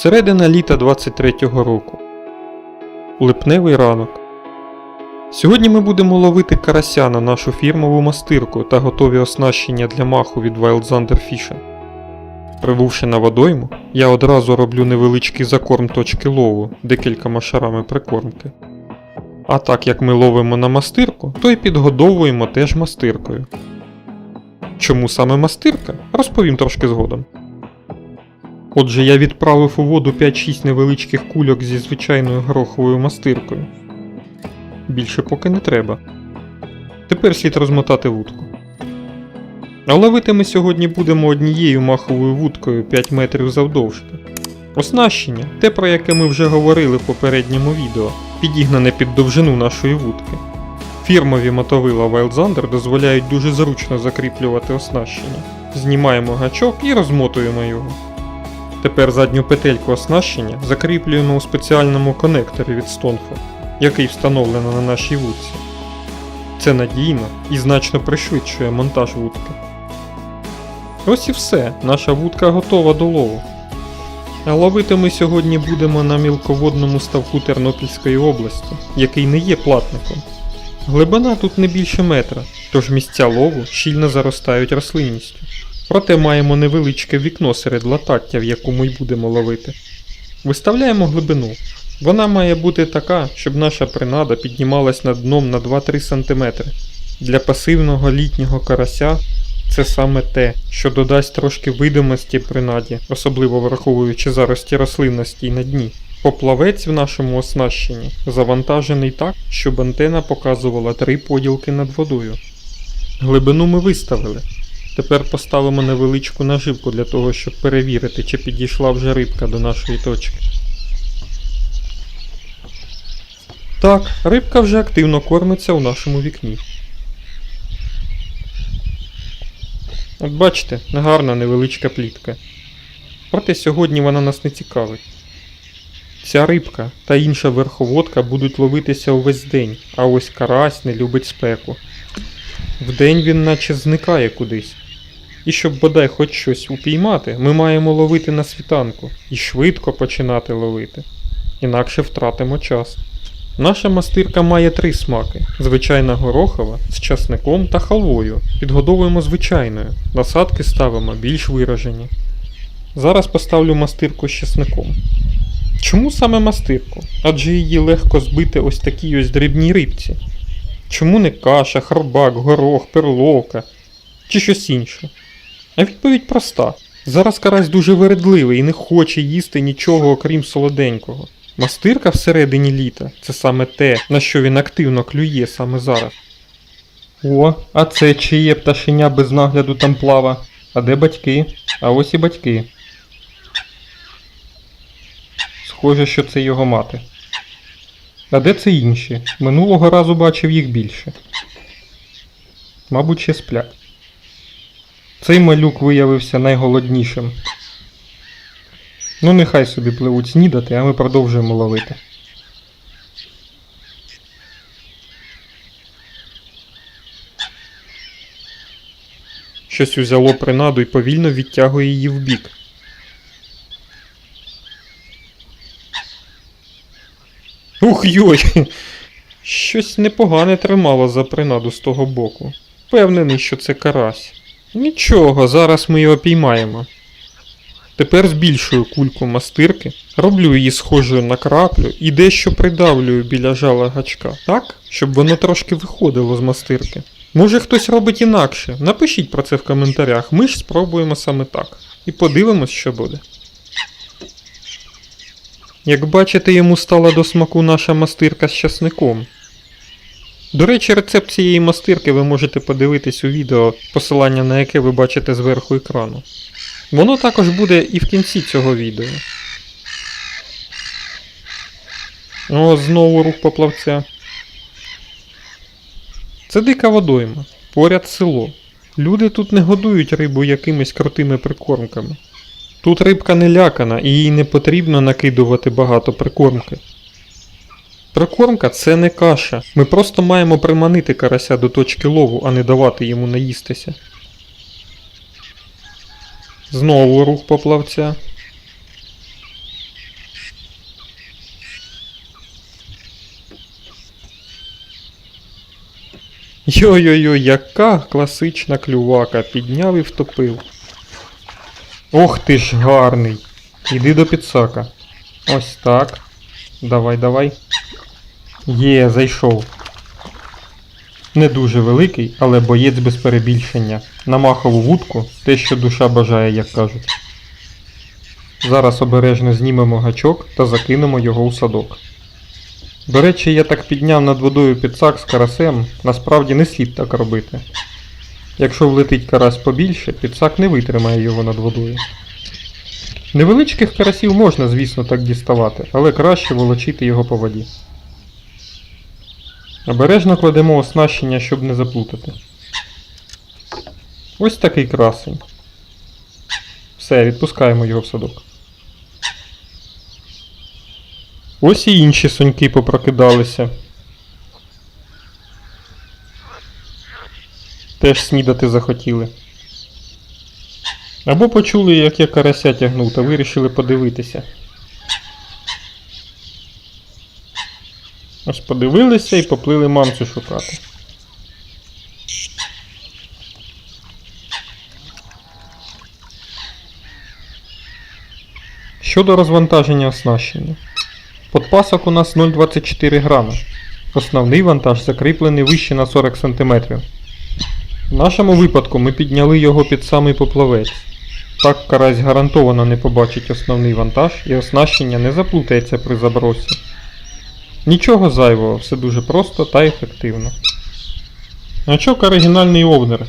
Середина літа 23-го року. Липневий ранок. Сьогодні ми будемо ловити карася на нашу фірмову мастирку та готові оснащення для маху від Wild Thunder Fishing. Прибувши на водойму, я одразу роблю невеличкий закорм точки лову декількома шарами прикормки. А так як ми ловимо на мастирку, то й підгодовуємо теж мастиркою. Чому саме мастирка? Розповім трошки згодом. Отже, я відправив у воду 5-6 невеличких кульок зі звичайною гороховою мастиркою. Більше поки не треба. Тепер слід розмотати вудку. А ловити ми сьогодні будемо однією маховою вудкою 5 метрів завдовжки. Оснащення, те про яке ми вже говорили в попередньому відео, підігнане під довжину нашої вудки. Фірмові мотовила Wild Thunder дозволяють дуже зручно закріплювати оснащення. Знімаємо гачок і розмотуємо його. Тепер задню петельку оснащення закріплюємо у спеціальному конекторі від Stonfo, який встановлено на нашій вудці. Це надійно і значно пришвидшує монтаж вудки. Ось і все, наша вудка готова до лову. А ловити ми сьогодні будемо на мілководному ставку Тернопільської області, який не є платником. Глибина тут не більше метра, тож місця лову щільно заростають рослинністю. Проте маємо невеличке вікно серед латаття, в якому й будемо ловити. Виставляємо глибину. Вона має бути така, щоб наша принада піднімалась над дном на 2-3 см. Для пасивного літнього карася це саме те, що додасть трошки видимості принаді, особливо враховуючи зарості рослинності на дні. Поплавець в нашому оснащенні завантажений так, щоб антена показувала три поділки над водою. Глибину ми виставили. Тепер поставимо невеличку наживку для того, щоб перевірити, чи підійшла вже рибка до нашої точки. Так, рибка вже активно кормиться у нашому вікні. От бачите, гарна невеличка плітка. Проте сьогодні вона нас не цікавить. Ця рибка та інша верховодка будуть ловитися увесь день, а ось карась не любить спеку. Вдень він наче зникає кудись. І щоб бодай хоч щось упіймати, ми маємо ловити на світанку і швидко починати ловити. Інакше втратимо час. Наша мастирка має три смаки: звичайна горохова з часником та халвою. Підгодовуємо звичайною, насадки ставимо більш виражені. Зараз поставлю мастирку з часником. Чому саме мастирку? Адже її легко збити ось такій ось дрібній рибці. Чому не каша, хробак, горох, перловка чи щось інше? А відповідь проста. Зараз карась дуже вередливий і не хоче їсти нічого окрім солоденького. Мастирка всередині літа це саме те, на що він активно клює саме зараз. О, а це чиє пташеня без нагляду там плава? А де батьки? А ось і батьки. Схоже, що це його мати. А де це інші? Минулого разу бачив їх більше. Мабуть, ще сплять. Цей малюк виявився найголоднішим. Ну, нехай собі пливуть снідати, а ми продовжуємо ловити. Щось узяло принаду і повільно відтягує її вбік. Ух йой! Щось непогане тримало за принаду з того боку. Впевнений, що це карась. Нічого, зараз ми його піймаємо. Тепер збільшую кульку мастирки, роблю її схожою на краплю і дещо придавлюю біля жала гачка, так, щоб воно трошки виходило з мастирки. Може хтось робить інакше. Напишіть про це в коментарях, ми ж спробуємо саме так. І подивимось, що буде. Як бачите, йому стала до смаку наша мастирка з часником. До речі, рецепт цієї мастирки ви можете подивитись у відео, посилання на яке ви бачите зверху екрану. Воно також буде і в кінці цього відео. О, знову рух поплавця. Це дика водойма, поряд село. Люди тут не годують рибу якимись крутими прикормками. Тут рибка не лякана і їй не потрібно накидувати багато прикормки. Прикормка це не каша. Ми просто маємо приманити карася до точки лову, а не давати йому наїстися. Знову рух поплавця. Йо-йо-йо, яка класична клювака, підняв і втопив. Ох ти ж гарний. Іди до підсака. Ось так. Давай, давай. Є, зайшов. Не дуже великий, але боєць без перебільшення. На махову вудку те, що душа бажає, як кажуть. Зараз обережно знімемо гачок та закинемо його у садок. До речі, я так підняв над водою підсак з карасем, насправді не слід так робити. Якщо влетить карась побільше, підсак не витримає його над водою. Невеличких карасів можна, звісно, так діставати, але краще волочити його по воді. Обережно кладемо оснащення, щоб не заплутати. Ось такий красень. Все, відпускаємо його в садок. Ось і інші соньки попрокидалися. Теж снідати захотіли. Або почули, як я карася тягнув, та вирішили подивитися. Ось подивилися і поплили мамцю шукати. Щодо розвантаження оснащення. Подпасок у нас 0,24 грами. Основний вантаж закріплений вище на 40 см. В нашому випадку ми підняли його під самий поплавець. Так карась гарантовано не побачить основний вантаж і оснащення не заплутається при забросі. Нічого зайвого, все дуже просто та ефективно. Гачок оригінальний овнер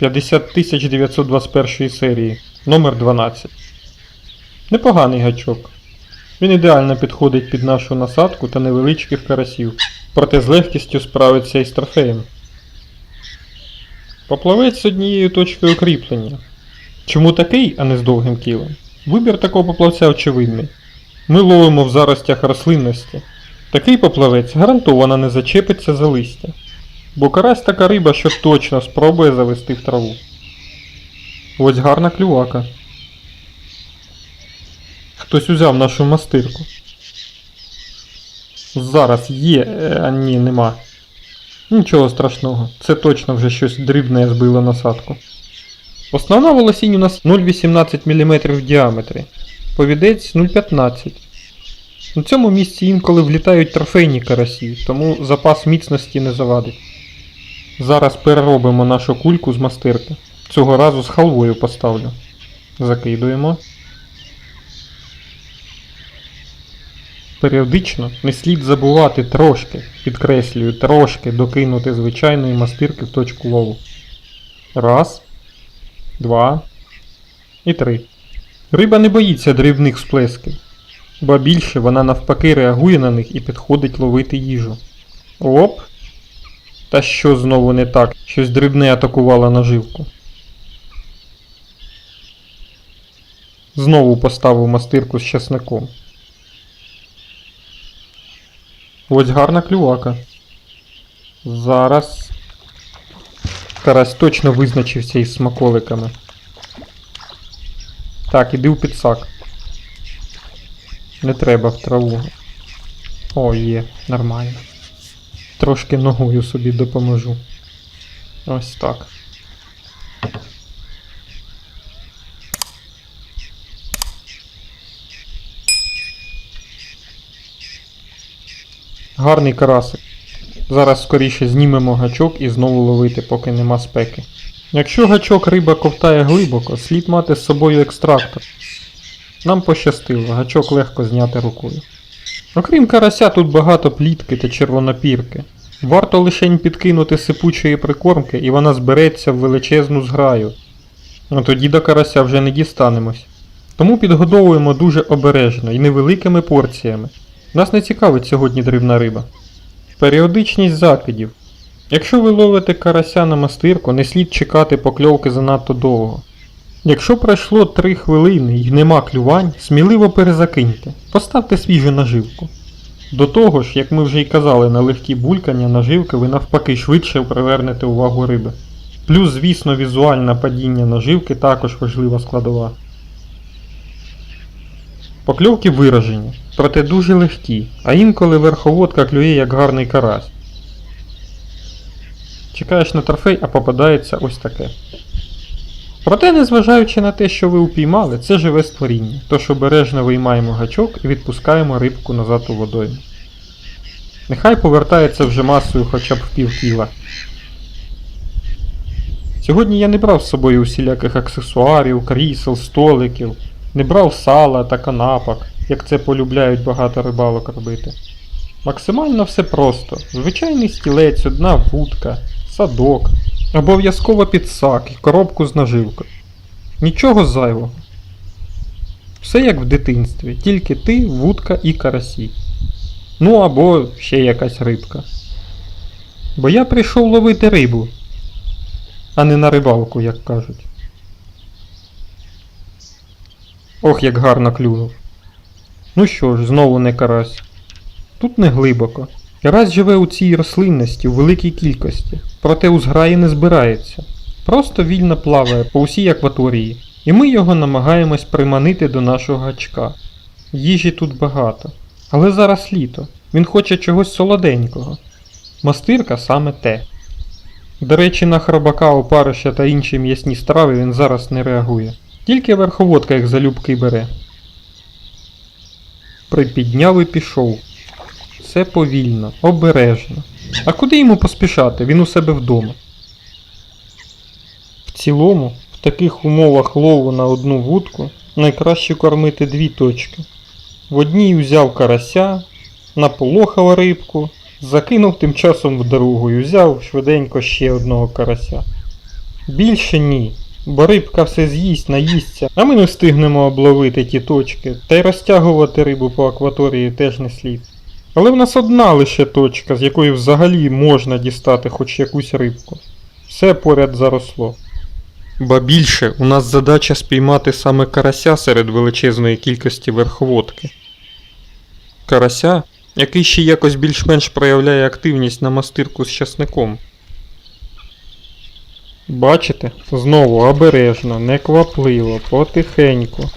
50921 серії, номер 12. Непоганий гачок. Він ідеально підходить під нашу насадку та невеличких карасів, проте з легкістю справиться із трофеєм. Поплавець з однією точкою кріплення. Чому такий, а не з довгим кілем? Вибір такого поплавця очевидний. Ми ловимо в заростях рослинності. Такий поплавець гарантовано не зачепиться за листя. Бо карась така риба, що точно спробує завести в траву. Ось гарна клювака. Хтось узяв нашу мастирку. Зараз є, е, а ні, нема. Нічого страшного, це точно вже щось дрібне збило насадку. Основна волосінь у нас 0,18 мм в діаметрі, повідець 0,15 На цьому місці інколи влітають трофейні карасі, тому запас міцності не завадить. Зараз переробимо нашу кульку з мастирки. Цього разу з халвою поставлю. Закидуємо. Періодично не слід забувати трошки, підкреслюю, трошки докинути звичайної мастирки в точку лову. Раз, два і три. Риба не боїться дрібних сплесків, ба більше вона навпаки реагує на них і підходить ловити їжу. Оп! Та що знову не так? Щось дрібне атакувало наживку. Знову поставив мастирку з часником. Ось гарна клювака. Зараз. Карась точно визначився із смаколиками. Так, іди в підсак. Не треба в траву. О, є, нормально. Трошки ногою собі допоможу. Ось так. Гарний карасик. Зараз скоріше знімемо гачок і знову ловити, поки нема спеки. Якщо гачок риба ковтає глибоко, слід мати з собою екстрактор. Нам пощастило, гачок легко зняти рукою. Окрім карася, тут багато плітки та червонопірки. Варто лишень підкинути сипучої прикормки, і вона збереться в величезну зграю. А тоді до карася вже не дістанемось. Тому підгодовуємо дуже обережно і невеликими порціями. Нас не цікавить сьогодні дрібна риба. Періодичність закидів. Якщо ви ловите карася на мастирку, не слід чекати покльовки занадто довго. Якщо пройшло 3 хвилини і нема клювань, сміливо перезакиньте, поставте свіжу наживку. До того ж, як ми вже й казали, на легкі булькання наживки ви навпаки швидше привернете увагу риби. Плюс, звісно, візуальне падіння наживки також важлива складова. Покльовки виражені, проте дуже легкі, а інколи верховодка клює як гарний карась. Чекаєш на трофей, а попадається ось таке. Проте, незважаючи на те, що ви упіймали, це живе створіння, тож обережно виймаємо гачок і відпускаємо рибку назад у водойму. Нехай повертається вже масою хоча б в пів кіла. Сьогодні я не брав з собою усіляких аксесуарів, крісел, столиків, не брав сала та канапок, як це полюбляють багато рибалок робити. Максимально все просто. Звичайний стілець, одна вудка, садок, обов'язково підсак і коробку з наживкою. Нічого зайвого. Все як в дитинстві, тільки ти, вудка і карасі. Ну або ще якась рибка. Бо я прийшов ловити рибу, а не на рибалку, як кажуть. Ох, як гарно клюнув. Ну що ж, знову не карась. Тут не глибоко. Карась живе у цій рослинності у великій кількості, проте у зграї не збирається. Просто вільно плаває по усій акваторії, і ми його намагаємось приманити до нашого гачка. Їжі тут багато, але зараз літо. Він хоче чогось солоденького. Мастирка саме те. До речі, на хробака, опариша та інші м'ясні страви він зараз не реагує. Тільки верховодка їх залюбки бере. Припідняв і пішов. Все повільно, обережно. А куди йому поспішати? Він у себе вдома. В цілому, в таких умовах лову на одну вудку найкраще кормити дві точки. В одній взяв карася, наполохав рибку, закинув тим часом в другу і взяв швиденько ще одного карася. Більше ні, бо рибка все з'їсть, наїсться, а ми не встигнемо обловити ті точки, та й розтягувати рибу по акваторії теж не слід. Але в нас одна лише точка, з якої взагалі можна дістати хоч якусь рибку. Все поряд заросло. Ба більше, у нас задача спіймати саме карася серед величезної кількості верховодки. Карася, який ще якось більш-менш проявляє активність на мастирку з часником. Бачите? Знову обережно, неквапливо, потихеньку.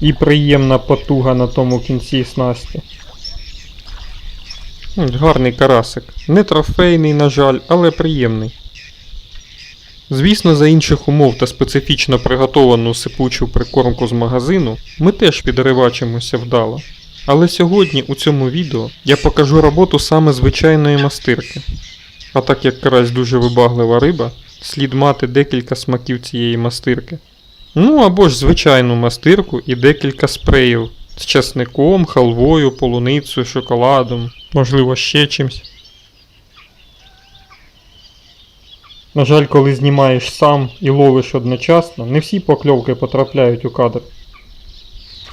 І приємна потуга на тому кінці снасті. Гарний карасик. Не трофейний, на жаль, але приємний. Звісно, за інших умов та специфічно приготовану сипучу прикормку з магазину ми теж підривачимося вдало. Але сьогодні у цьому відео я покажу роботу саме звичайної мастирки. А так як карась дуже вибаглива риба, слід мати декілька смаків цієї мастирки. Ну або ж звичайну мастирку і декілька спреїв з часником, халвою, полуницею, шоколадом, можливо ще чимсь. На жаль, коли знімаєш сам і ловиш одночасно, не всі покльовки потрапляють у кадр.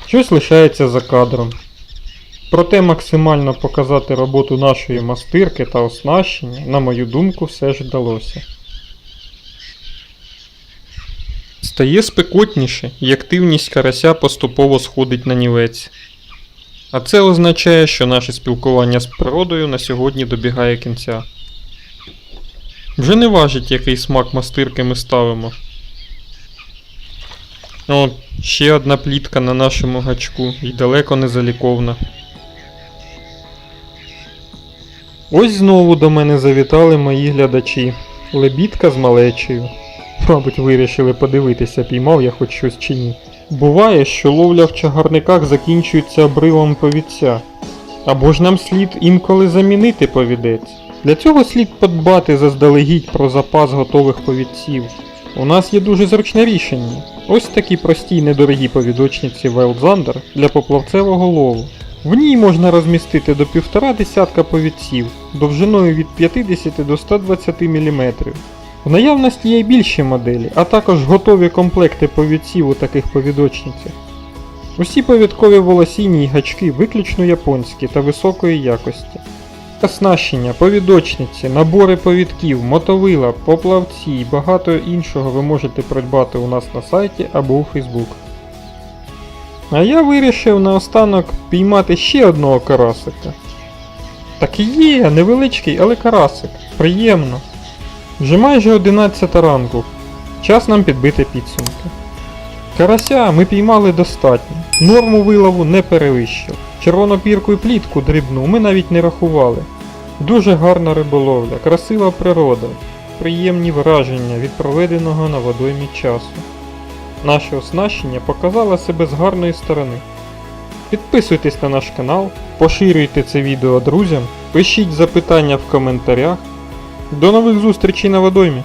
Щось лишається за кадром. Проте максимально показати роботу нашої мастирки та оснащення, на мою думку, все ж вдалося. Стає спекотніше, і активність карася поступово сходить на нівець. А це означає, що наше спілкування з природою на сьогодні добігає кінця. Вже не важить, який смак мастирки ми ставимо. О, ще одна плітка на нашому гачку і далеко не заліковна. Ось знову до мене завітали мої глядачі. Лебідка з малечею. Мабуть, вирішили подивитися, піймав я хоч щось чи ні. Буває, що ловля в чагарниках закінчується обривом повідця. Або ж нам слід інколи замінити повідець. Для цього слід подбати заздалегідь про запас готових повідців. У нас є дуже зручне рішення. Ось такі прості й недорогі повідочниці Wildzander для поплавцевого лову. В ній можна розмістити до півтора десятка повідців довжиною від 50 до 120 мм. В наявності є й більші моделі, а також готові комплекти повідців у таких повідочницях. Усі повідкові волосінні й гачки виключно японські та високої якості. Оснащення, повідочниці, набори повідків, мотовила, поплавці і багато іншого ви можете придбати у нас на сайті або у Фейсбук. А я вирішив наостанок піймати ще одного карасика. Так і є, невеличкий, але карасик. Приємно. Вже майже 11 ранку. Час нам підбити підсумки. Карася ми піймали достатньо. Норму вилову не перевищив. Червонопірку і плітку дрібну ми навіть не рахували. Дуже гарна риболовля, красива природа, приємні враження від проведеного на водоймі часу. Наше оснащення показало себе з гарної сторони. Підписуйтесь на наш канал, поширюйте це відео друзям, пишіть запитання в коментарях. До нових зустрічей на водоймі!